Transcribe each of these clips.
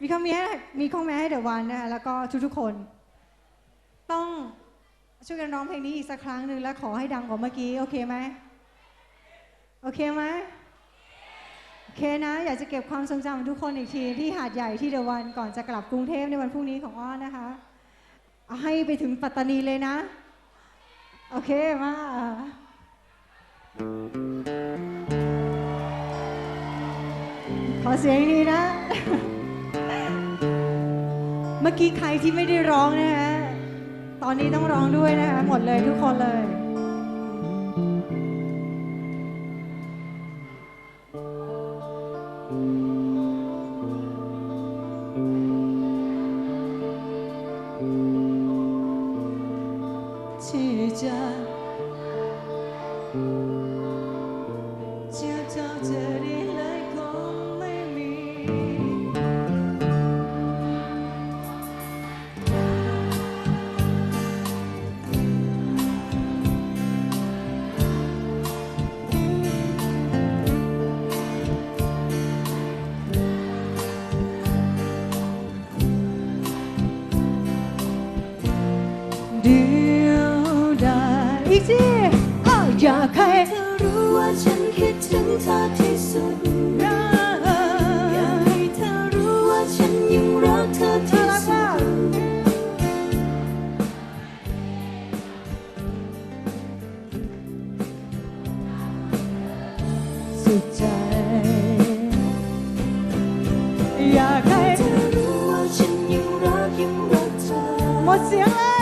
มีข้อแม้มีข้อแม้ให้เดอะวันนะคะแล้วก็ทุกๆคน ต้องช่วยกันร้องเพลงนี้อีกสักครั้งหนึ่งแล้วขอให้ดังกว่าเมื่อกี้ โอเคไหมโอเคไหมโอเคนะ อยากจะเก็บความทรงจำของทุกคนอีกทีที่หาดใหญ่ที่เดอะวันก่อนจะกลับกรุงเทพในวันพรุ่งนี้ของอ้อนนะคะ เอาให้ไปถึงปัตตานีเลยนะ โอเคมาขอเสียงดีนะ เมื่อกี้ใครที่ไม่ได้ร้องนะฮะ ตอนนี้ต้องร้องด้วยนะคะ หมดเลยทุกคนเลย ที่จะ กทีอ้าวอยากให้เธอรู้ว่าฉันคิดถึงเธอที่สุดรักอยากให้เธอรู้ว่าฉันยังรักเธอที่รักสุมาดกสุดใจ อยากให้เธอรู้ว่าฉันยังรักยังรักเธอหมดเสียงเลย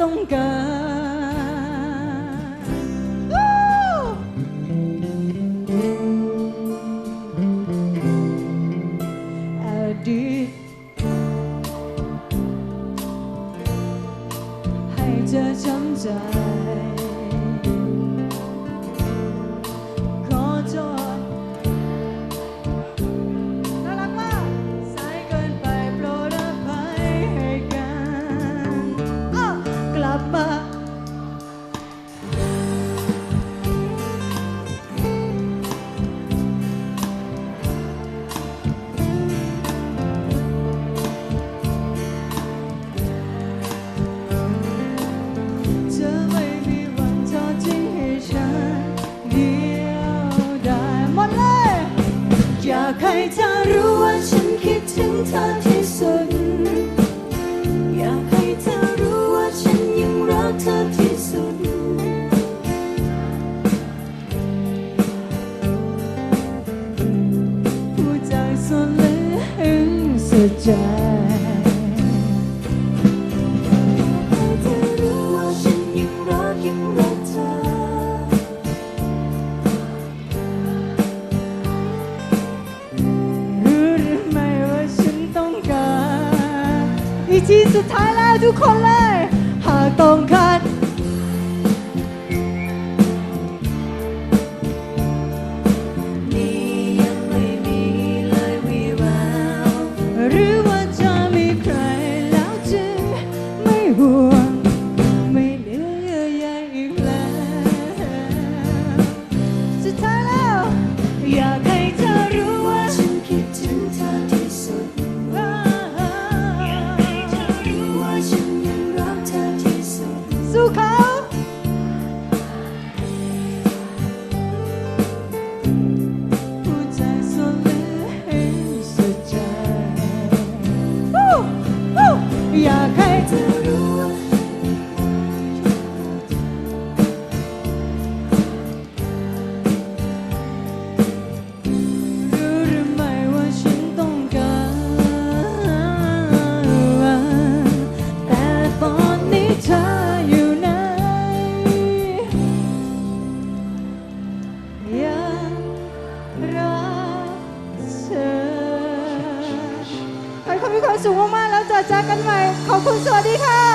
ฉันต้ กลับมาเธอไม่มีวันทอดทิ้งให้ฉันเดียวดายหมดเลยอยากให้เธอรู้ว่าฉันคิดถึงเธอ อีกทีสุดท้ายแล้วทุกคนเลย หากต้องการ มีความสุขมากๆแล้วเจอเจอกันใหม่ ขอบคุณสวัสดีค่ะ